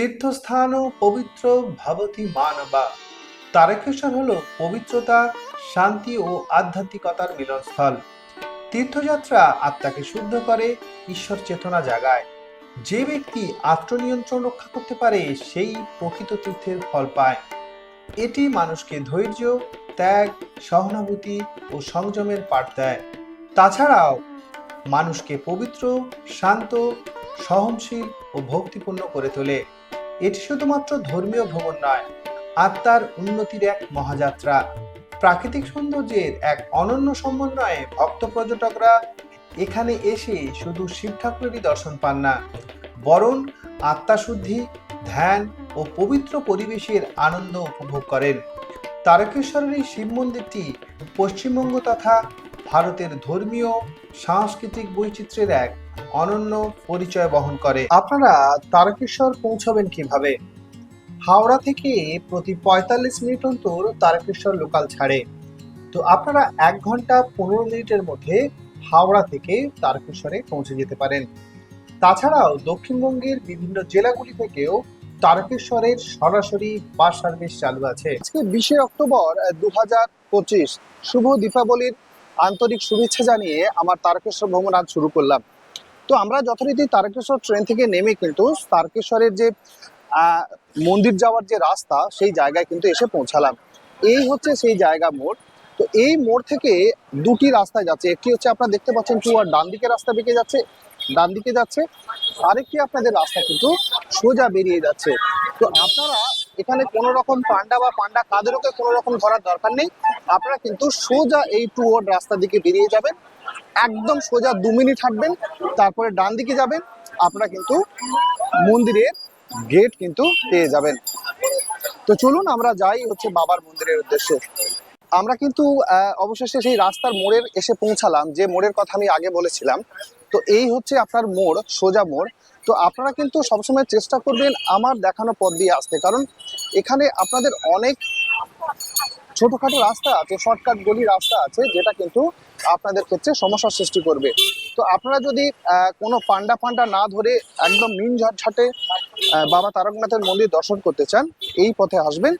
তীর্থস্থান ও পবিত্র ভবতি মানবা। তারকেশ্বর হলো পবিত্রতা, শান্তি ও আধ্যাত্মিকতার মিলনস্থল। তীর্থযাত্রা আত্মাকে শুদ্ধ করে, ঈশ্বর চেতনা জাগায়। যে ব্যক্তি আত্মনিয়ন্ত্রণ রক্ষা করতে পারে, সেই প্রকৃত তীর্থের ফল পায়। এটি মানুষকে ধৈর্য, ত্যাগ, সহানুভূতি ও সংযমের পাঠ দেয়। তাছাড়াও, মানুষকে পবিত্র, শান্ত, সহনশীল ও ভক্তিপূর্ণ করে তোলে। এটি শুধুমাত্র ধর্মীয় ভ্রমণ নয়, আত্মার উন্নতির এক মহাযাত্রা। প্রাকৃতিক সৌন্দর্যের এক অনন্য সমন্বয়ে ভক্ত পর্যটকরা এখানে এসে শুধু শিব ঠাকুরেরই দর্শন পান না, বরং আত্মাশুদ্ধি, ধ্যান ও পবিত্র পরিবেশের আনন্দ উপভোগ করেন। তারকেশ্বরের এই শিব মন্দিরটি পশ্চিমবঙ্গ তথা ভারতের ধর্মীয়, সাংস্কৃতিক বৈচিত্র্যের এক অনন্য পরিচয় বহন করে। আপনারা তারকেশ্বর পৌঁছাবেন কীভাবে? হাওড়া থেকে প্রতি পঁয়তাল্লিশ মিনিট অন্তর তারকেশ্বর লোকাল ছাড়ে। তো আপনারা এক ঘণ্টা পনেরো মিনিটের মধ্যে হাওড়া থেকে তারকেশ্বরে পৌঁছে যেতে পারেন। তাছাড়াও দক্ষিণবঙ্গের বিভিন্ন জেলাগুলি থেকেও তারকেশ্বরের সরাসরি বাস সার্ভিস চালু আছে। আজকে বিশে অক্টোবর দু হাজার পঁচিশ। শুভ দীপাবলির আন্তরিক শুভেচ্ছা জানিয়ে আমার তারকেশ্বর ভ্রমণ আজ শুরু করলাম। তো আমরা যথারীতি তারকেশ্বর ট্রেন থেকে নেমে কিন্তু তারকেশ্বরের যে মন্দির যাওয়ার যে রাস্তা, সেই জায়গায় কিন্তু এসে পৌঁছালাম। এই হচ্ছে সেই জায়গা মোড়। তো এই মোড় থেকে দুটি রাস্তায় যাচ্ছে। একটি হচ্ছে আপনারা দেখতে পাচ্ছেন চুয়ার ডান দিকে রাস্তা বেঁকে যাচ্ছে, ডান দিকে যাচ্ছে। আরেকটি আপনাদের রাস্তা কিন্তু সোজা বেরিয়ে যাচ্ছে। তো আপনারা এখানে কোনো রকম পান্ডা বা পান্ডা কাদেরকে কোনো রকম ধরার দরকার নেই। আপনারা কিন্তু সোজা এই টু ওয়ার্ড রাস্তা দিকে বেরিয়ে যাবেন। একদম সোজা দু মিনিট হাঁটবেন, তারপরে ডান দিকে যাবেন, আপনারা কিন্তু মন্দিরের গেট কিন্তু পেয়ে যাবেন। তো চলুন আমরা যাই হচ্ছে বাবার মন্দিরের উদ্দেশ্যে। আমরা কিন্তু অবশেষে সেই রাস্তার মোড়ের এসে পৌঁছালাম, যে মোড়ের কথা আমি আগে বলেছিলাম। তো এই হচ্ছে আপনার মোড়, সোজা মোড়। তো আপনারা কিন্তু সবসময় চেষ্টা করবেন আমার দেখানো পথ দিয়ে আসতে, কারণ এখানে আপনাদের অনেক ছোটখাটো রাস্তা আছে, শর্টকাট গলি রাস্তা আছে, যেটা কিন্তু আপনাদের ক্ষেত্রে সমস্যার সৃষ্টি করবে। তো আপনারা যদি কোনো পান্ডা পান্ডা না ধরে একদম মিন ঝটঝাটে বাবা তারকনাথের মন্দির দর্শন করতে চান, এই পথে আসবেন।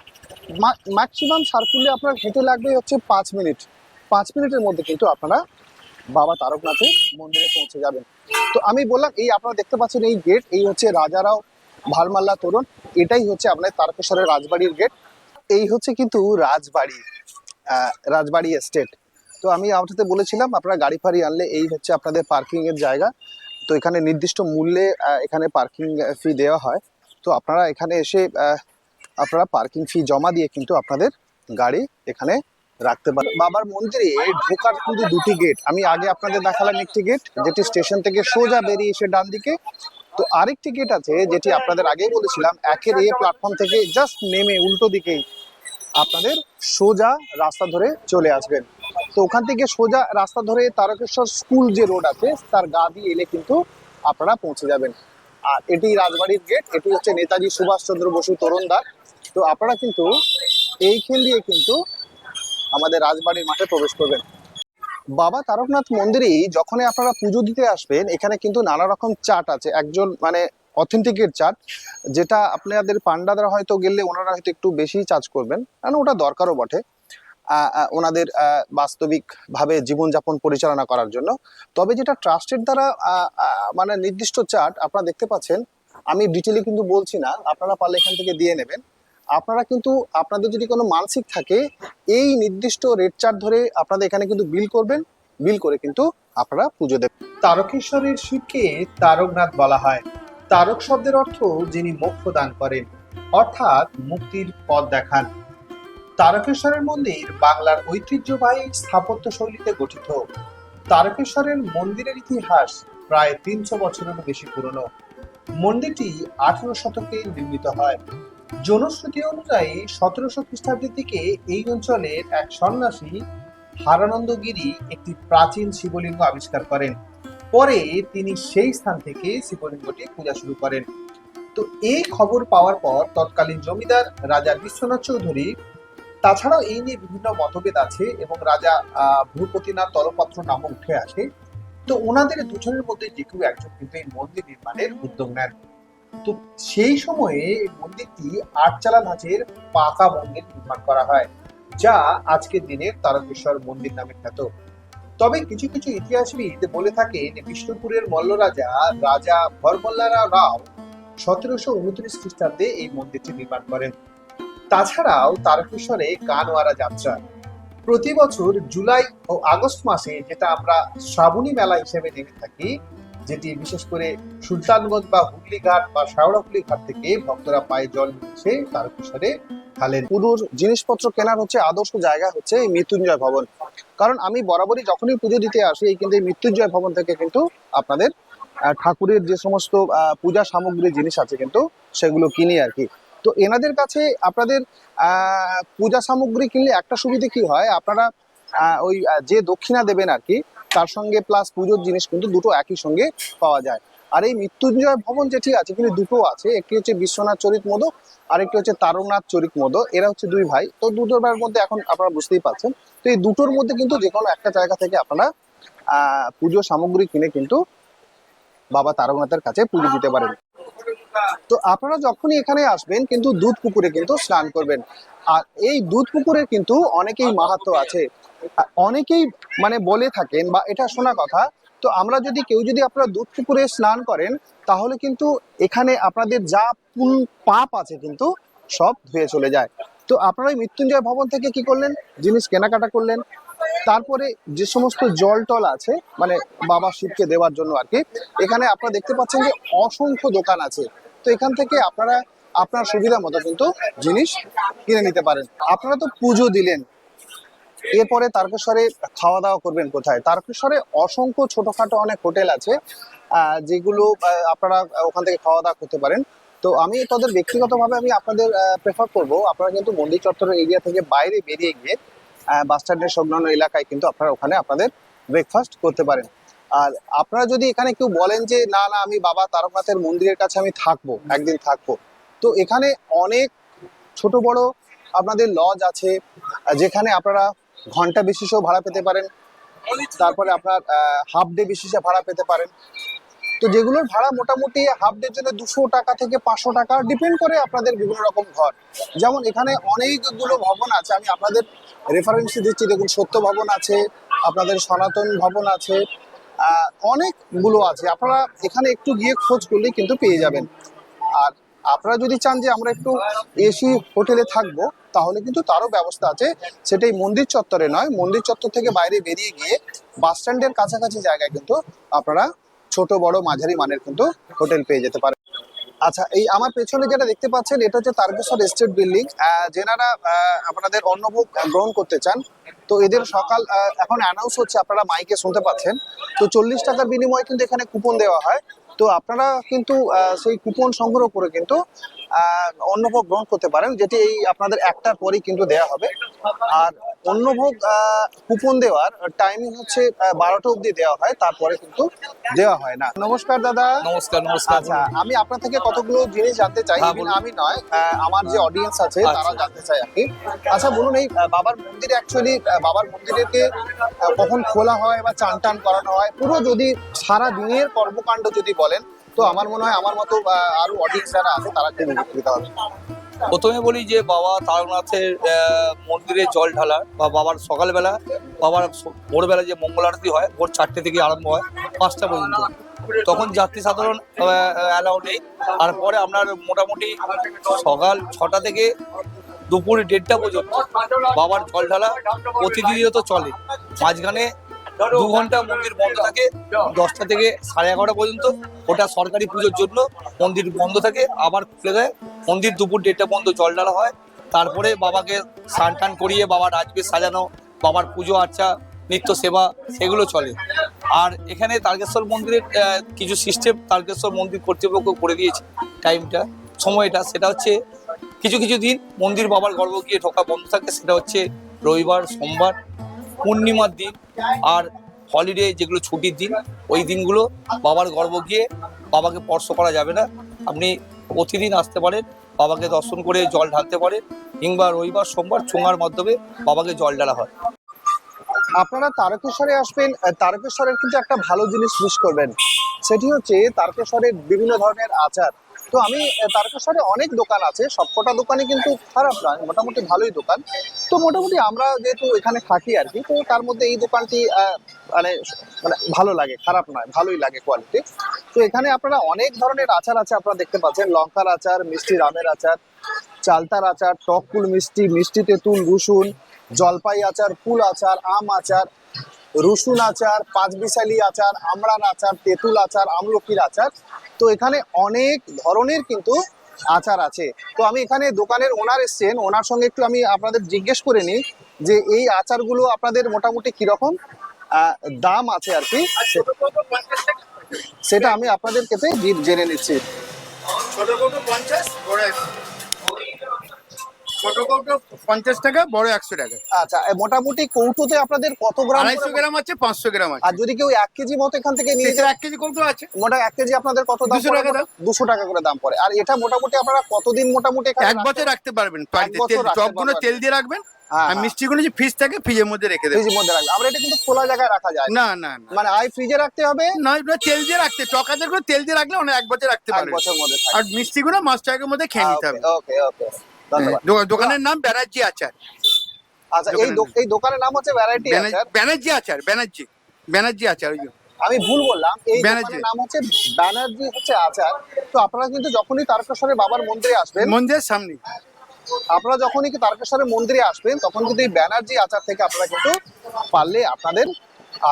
ম্যাক্সিমাম সার্কুলে আপনার হেঁটে লাগবে হচ্ছে পাঁচ মিনিট। পাঁচ মিনিটের মধ্যে কিন্তু আপনারা বাবা তারকনাথের মন্দিরে পৌঁছে যাবেন। তো আমি বললাম, এই আপনারা দেখতে পাচ্ছেন এই গেট এই হচ্ছে রাজারাও ভালমাল্লা তোরণ, এটাই হচ্ছে আপনার তারকেশ্বরের রাজবাড়ির গেট এই হচ্ছে কিন্তু রাজবাড়ি রাজবাড়ি এস্টেট তো আমি আপনাদের বলেছিলাম, আপনারা গাড়ি ফাড়ি আনলে এই হচ্ছে আপনাদের পার্কিং এর জায়গা। তো এখানে নির্দিষ্ট মূল্যে এখানে পার্কিং ফি দেওয়া হয়। তো আপনারা এখানে এসে আপনারা পার্কিং ফি জমা দিয়ে কিন্তু আপনাদের গাড়ি এখানে রাখতে পারেন। বাবার মন্দিরে ঢোকার কিন্তু দুটি গেট আমি আগে আপনাদের দেখালাম একটি গেট যেটি স্টেশন থেকে সোজা বেরিয়ে এসে ডান দিকে তো আরেকটি গেট আছে যেটি আপনাদের আগেই বলেছিলাম, একের এ প্ল্যাটফর্ম থেকে জাস্ট নেমে উল্টো দিকেই আপনাদের সোজা রাস্তা ধরে চলে আসবেন। তো ওখান থেকে সোজা রাস্তা ধরে তারকেশ্বর স্কুল যে রোড আছে, তার গা দিয়ে এলে কিন্তু আপনারা পৌঁছে যাবেন। আর এটি রাজবাড়ির গেট এটি হচ্ছে নেতাজি সুভাষচন্দ্র বসু তরুণদার। তো আপনারা কিন্তু এইখান দিয়ে কিন্তু আমাদের রাজবাড়ির মাঠে প্রবেশ করবেন। বাবা তারকনাথ মন্দিরেই যখনই আপনারা পুজো দিতে আসবেন, এখানে কিন্তু নানা রকম চাট আছে। একজন মানে অথেন্টিকের চাট, যেটা আপনাদের পান্ডাদের হয়তো গেলে ওনারা হয়তো একটু বেশি চার্জ করবেন। কারণ ওটা দরকারও বটে। ওনাদের বাস্তবিকভাবে জীবনযাপন পরিচালনা করার জন্য। তবে যেটা ট্রাস্টের দ্বারা মানে নির্দিষ্ট চার্ট আপনারা দেখতে পাচ্ছেন। আমি ডিটেলি কিন্তু বলছি না, আপনারা পারলে এখান থেকে দিয়ে নেবেন। আপনারা কিন্তু আপনাদের যদি কোনো মানসিক থাকে, এই নির্দিষ্ট রেট চার্ট ধরে আপনাদের এখানে কিন্তু বিল করবেন। বিল করে কিন্তু আপনারা পুজো দেবেন। তারকেশ্বরের শিবকে তারকনাথ বলা হয়। তারক শব্দের অর্থ যিনি মোক্ষ দান করেন, অর্থাৎ মুক্তির পথ দেখান। তারকেশ্বরের মন্দির বাংলার ঐতিহ্যবাহী স্থাপত্য শৈলীতে গঠিত। তারকেশ্বরের মন্দিরের ইতিহাস প্রায় তিনশো বছরেরও বেশি পুরনো। মন্দিরটি আঠেরো শতকে নির্মিত হয়। জনশ্রুতি অনুযায়ী সতেরোশো খ্রিস্টাব্দের দিকে এই অঞ্চলের এক সন্ন্যাসী হারানন্দগিরি একটি প্রাচীন শিবলিঙ্গ আবিষ্কার করেন। পরে তিনি সেই স্থান থেকে শিবলিঙ্গটি পূজা শুরু করেন। তো এই খবর পাওয়ার পর তৎকালীন জমিদার রাজা বিশ্বনাথ চৌধুরী, তাছাড়াও এই নিয়ে বিভিন্ন মতভেদ আছে এবং রাজা ভূপতিনাথ তলপত্র নামও উঠে আসে। তো ওনাদের দুজনের মধ্যে যে কেউ একজন কিন্তু এই মন্দির নির্মাণের উদ্যোগ নেন। তো সেই সময়ে মন্দিরটি আটচালা ধাঁচের পাকা মন্দির নির্মাণ করা হয়, যা আজকের দিনের তারকেশ্বর মন্দির নামে খ্যাত। তবে কিছু কিছু ইতিহাসবিদ বলে থাকেন, বিষ্ণুপুরের মল্ল রাজা রাজা ভরমল্লারা রাও সতেরোশো উনত্রিশ খ্রিস্টাব্দে এই মন্দিরটি নির্মাণ করেন। তাছাড়াও তারকেশ্বরে গানওয়ারা যাত্রা। প্রতি বছর জুলাই ও আগস্ট মাসে, যেটা আমরা শ্রাবণী মেলা হিসেবে জেনে থাকি যেটি বিশেষ করে সুলতানগঞ্জ বা হুগলি ঘাট বা শেওড়াফুলি ঘাট থেকে ভক্তরা পায়ে জল এসে তারকেশ্বরে ঢালেন। পুজোর জিনিসপত্র কেনার হচ্ছে আদর্শ জায়গা হচ্ছে এই মৃত্যুঞ্জয় ভবন। কারণ আমি বরাবরই যখনই পুজো দিতে আসি, এই কিন্তু মৃত্যুঞ্জয় ভবন থেকে কিন্তু আপনাদের ঠাকুরের যে সমস্ত পূজা সামগ্রী জিনিস আছে কিন্তু সেগুলো কিনি আর কি। তো এনাদের কাছে আপনাদের পূজা সামগ্রী কিনলে একটা সুবিধে কি হয়? আপনারা ওই যে দক্ষিণা দেবেন আর কি তার সঙ্গে প্লাস পুজোর জিনিস কিন্তু দুটো একই সঙ্গে পাওয়া যায়। আর এই মৃত্যুঞ্জয় ভবন যেটি আছে, কিন্তু দুটো আছে। একটি হচ্ছে বিশ্বনাথ চরিত মোদক আরেকটি হচ্ছে তারকনাথ চরিত মোদ। এরা হচ্ছে দুই ভাই। তো দুটোর মধ্যে এখন আপনারা বুঝতেই পারছেন। তো এই দুটোর মধ্যে কিন্তু যে কোনো একটা জায়গা থেকে আপনারা পুজো সামগ্রী কিনে কিন্তু বাবা তারকনাথের কাছে পুজো দিতে পারেন। তো আপনারা যখনই এখানে আসবেন, কিন্তু দুধ পুকুরে কিন্তু স্নান করবেন। আর এই দুধ পুকুরের কিন্তু অনেকেই মাহাত্ম আছে। অনেকেই মানে বলে থাকেন বা এটা শোনা কথা, তো আমরা যদি কেউ যদি আপনারা দুধ পুকুরে স্নান করেন, তাহলে কিন্তু এখানে আপনাদের যা পাপ আছে কিন্তু সব ধুয়ে চলে যায়। তো আপনারা মৃত্যুঞ্জয় ভবন থেকে কি করলেন? জিনিস কেনাকাটা করলেন। তারপরে যে সমস্ত জল টল আছে মানে বাবা শিবকে দেওয়ার জন্য আর কি, এখানে আপনারা দেখতে পাচ্ছেন যে অসংখ্য দোকান আছে। তো এখান থেকে আপনারা, আপনার সুবিধা মতো কিন্তু জিনিস কিনে নিতে পারেন। আপনারা তো পুজো দিলেন। এরপরে তারকেশ্বরে খাওয়া দাওয়া করবেন কোথায়? তারকেশ্বরে অসংখ্য ছোটখাটো অনেক হোটেল আছে যেগুলো আপনারা ওখান থেকে খাওয়া দাওয়া করতে পারেন। তো আমি তাদের ব্যক্তিগতভাবে আমি আপনাদের প্রেফার করব। আপনারা কিন্তু মন্দির চত্বরের এরিয়া থেকে বাইরে বেরিয়ে গিয়ে বাস স্ট্যান্ডের সংলগ্ন এলাকায় কিন্তু আপনারা ওখানে আপনাদের ব্রেকফাস্ট করতে পারেন। আর আপনারা যদি এখানে কেউ বলেন যে, না না, আমি বাবা তারকনাথের মন্দিরের কাছে আমি থাকব, একদিন থাকব। তো এখানে অনেক ছোট বড় আপনাদের লজ আছে, যেখানে আপনারা ঘণ্টা বিশেষও ভাড়া পেতে পারেন। তারপরে আপনার হাফ ডে বিশেষে ভাড়া পেতে পারেন। তো যেগুলোর ভাড়া মোটামুটি হাফ ডের জন্য দুশো টাকা থেকে পাঁচশো টাকা ডিপেন্ড করে আপনাদের বিভিন্ন রকম ঘর। যেমন এখানে অনেকগুলো ভবন আছে, আমি আপনাদের রেফারেন্স দিচ্ছি। দেখুন, সত্য ভবন আছে, আপনাদের সনাতন ভবন আছে অনেকগুলো আছে। আপনারা এখানে একটু গিয়ে খোঁজ করলেই কিন্তু পেয়ে যাবেন। আর আপনারা যদি চান যে আমরা একটু এসি হোটেলে থাকব তাহলে কিন্তু তারও ব্যবস্থা আছে। সেটাই মন্দির চত্বরে নয়, মন্দির চত্বর থেকে বাইরে বেরিয়ে গিয়ে বাস স্ট্যান্ডের কাছাকাছি জায়গায় কিন্তু আপনারা ছোট, বড়, মাঝারি মানের কিন্তু হোটেল পেয়ে যেতে পারেন। আচ্ছা এই আমার পেছনে যেটা দেখতে পাচ্ছেন, এটা হচ্ছে তারকেশ্বর এস্টেট বিল্ডিং। যেনারা আপনাদের অন্নভোগ গ্রহণ করতে চান, তো এদের সকাল এখন অ্যানাউন্স হচ্ছে, আপনারা মাইকে শুনতে পাচ্ছেন। তো চল্লিশ টাকার বিনিময়ে কিন্তু এখানে কুপন দেওয়া হয়। তো আপনারা কিন্তু সেই কুপন সংগ্রহ করে কিন্তু অন্নভোগ গ্রহণ করতে পারেন যেটি এই আপনাদের একটার পরেই কিন্তু দেওয়া হবে। আর অন্নভোগ কুপন দেওয়ার টাইমিং হচ্ছে বারোটা অবধি দেওয়া হয় তারপরে কিন্তু দেওয়া হয় না। নমস্কার দাদা। নমস্কার নমস্কার। আচ্ছা আমি আপনার থেকে কতগুলো জিনিস জানতে চাই? হ্যাঁ, আমি নয় আমার যে অডিয়েন্স আছে আচ্ছা। তারা জানতে চায় আর কি। আচ্ছা বলুন এই বাবার মন্দির অ্যাকচুয়ালি বাবার মন্দিরেকে আহ, কখন খোলা হয় বা চান টান করানো হয়? পুরো যদি সারা দিনের কর্মকাণ্ড যদি বলেন তো আমার মনে হয় আমার মতো আহ, আরও অডিয়েন্স যারা আছে তারা খুব উপকৃত হবে। প্রথমে বলি যে বাবা তারকনাথের মন্দিরে জল ঢালা বা বাবার সকালবেলা বাবার ভোরবেলা যে মঙ্গল আরতি হয় ভোর চারটে থেকে আরম্ভ হয় পাঁচটা পর্যন্ত। তখন যাত্রী সাধারণ অ্যালাউ নেই। তারপরে আপনার মোটামুটি সকাল ছটা থেকে দুপুর দেড়টা পর্যন্ত বাবার জল ঢালা প্রতিদিনই তো চলে। মাঝখানে দু ঘণ্টা মন্দির বন্ধ থাকে দশটা থেকে সাড়ে এগারোটা পর্যন্ত ওটা সরকারি পুজোর জন্য মন্দির বন্ধ থাকে আবার খুলে দেয়। মন্দির দুপুর দেড়টা পর্যন্ত জল ঢালা হয়। তারপরে বাবাকে স্নান টান করিয়ে বাবার রাজবেশ সাজানো বাবার পুজো আর্চা নিত্য সেবা সেগুলো চলে। আর এখানে তারকেশ্বর মন্দিরের কিছু সিস্টেম তারকেশ্বর মন্দির কর্তৃপক্ষ করে দিয়েছে টাইমটা সময়টা। সেটা হচ্ছে কিছু কিছু দিন মন্দির বাবার গর্ভ গিয়ে ঢোকা বন্ধ থাকে। সেটা হচ্ছে রবিবার সোমবার পূর্ণিমার দিন আর হলিডে যেগুলো ছুটির দিন, ওই দিনগুলো বাবার গর্ভ গিয়ে বাবাকে স্পর্শ করা যাবে না। আপনি প্রতিদিন আসতে পারেন, বাবাকে দর্শন করে জল ঢালতে পারেন, কিংবা রবিবার, সোমবার, চোঙার মাধ্যমে বাবাকে জল ঢালা হয়। আপনারা তারকেশ্বরে আসবেন তারকেশ্বরের কিন্তু একটা ভালো জিনিস মিস করবেন। সেটি হচ্ছে তারকেশ্বরের বিভিন্ন ধরনের আচার। তো আমি তারকেশ্বরে অনেক দোকান আছে সবকটা দোকানে কিন্তু খারাপ নয় মোটামুটি ভালোই দোকান। তো মোটামুটি আমরা যেহেতু এখানে থাকি আর কি, তো তার মধ্যে এই দোকানটি মানে মানে ভালো লাগে, খারাপ নয়, ভালোই লাগে কোয়ালিটি তো এখানে আপনারা অনেক ধরনের আচার আছে আপনারা দেখতে পাচ্ছেন, লঙ্কার আচার, মিষ্টি রামের আচার, চালতার আচার, টক কুল মিষ্টি মিষ্টি তেঁতুল, রসুন, জলপাই আচার কুল আচার, আম আচার, রসুন আচার পাঁচবিশালি আচার, আমড়ার আচার, তেঁতুল আচার, আমলকির আচার। তো এখানে অনেক ধরনের কিন্তু আচার আছে। তো আমি এখানে দোকানের ওনার এসছেন, ওনার সঙ্গে একটু আমি আপনাদের জিজ্ঞেস করে নিই যে এই আচারগুলো আপনাদের মোটামুটি কীরকম দাম আছে আর কি? সেটা আমি আপনাদের কাছে জেনে নিচ্ছি। ছোট পঞ্চাশ ছোট কৌটো পঞ্চাশ টাকা বড় একশো টাকা। আচ্ছা মোটামুটি কৌটোতে আপনাদের কত গ্রাম আড়াইশো গ্রাম আছে পাঁচশো গ্রাম আছে। আর যদি কেউ এক কেজি মতো এখান থেকে নিয়ে যায় এক কেজি কৌটো আছে। মোটা এক কেজি আপনাদের কত দাম 200 টাকা দুশো টাকা করে দাম পড়ে। আর এটা মোটামুটি আপনারা কতদিন মোটামুটি এক বছর রাখতে পারবেন। তেল রাখতে চপগুলো তেল দিয়ে রাখবেন। হ্যাঁ, আর হ্যাঁ। মিষ্টিগুলো যে ফ্রিজ থাকে ফ্রিজের মধ্যে রেখে দেবেন। ফ্রিজের মধ্যে রাখবে আমরা এটা কিন্তু খোলা জায়গায় রাখা যায়। না না মানে আই ফ্রিজে রাখতে হবে? না তেল দিয়ে রাখতে চকাচের করে তেল দিয়ে রাখলে অনেক এক বছর রাখতে বছর মধ্যে আর মিষ্টিগুলো মাস টাকার মধ্যে খেয়ে নিতে হবে। ওকে দোকানের নাম ব্যানার্জি আচার। আচ্ছা এই দোকানের এই দোকানের নাম হচ্ছে ভ্যারাইটি আচার। ব্যানার্জি আচার ব্যানার্জি। ব্যানার্জি আচার ওই আমি ভুল বললাম। এই ব্যানার্জি। দোকানের নাম হচ্ছে ব্যানার্জি হচ্ছে আচার। তো আপনারা কিন্তু যখনই তারকেশ্বরে বাবার মন্দিরে আসবেন মন্দিরের সামনে। আপনারা যখনই কি তারকেশ্বরের মন্দিরে আসবেন তখন কিন্তু এই ব্যানার্জি আচার থেকে আপনারা কিন্তু পারলে আপনাদের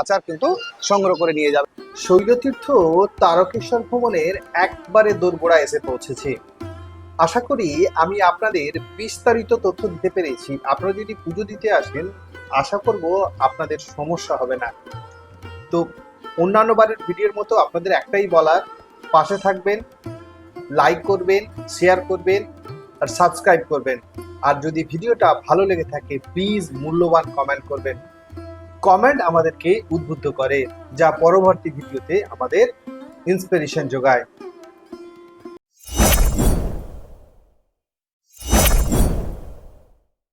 আচার কিন্তু সংগ্রহ করে নিয়ে যাবেন। শৈলতীর্থ তারকেশ্বর ভ্রমণের একবারে দোরগোড়া এসে পৌঁছেছে। আশা করি আমি আপনাদের বিস্তারিত তথ্য দিতে পেরেছি। আপনারা যদি পুজো দিতে আসেন, আশা করব আপনাদের সমস্যা হবে না। তো অন্যান্য বারের ভিডিওর মতো আপনাদের একটাই বলার, পাশে থাকবেন লাইক করবেন শেয়ার করবেন, আর সাবস্ক্রাইব করবেন। আর যদি ভিডিওটা ভালো লেগে থাকে প্লিজ মূল্যবান কমেন্ট করবেন। কমেন্ট আমাদেরকে উদ্বুদ্ধ করে, যা পরবর্তী ভিডিওতে আমাদের ইন্সপিরেশন যোগায়।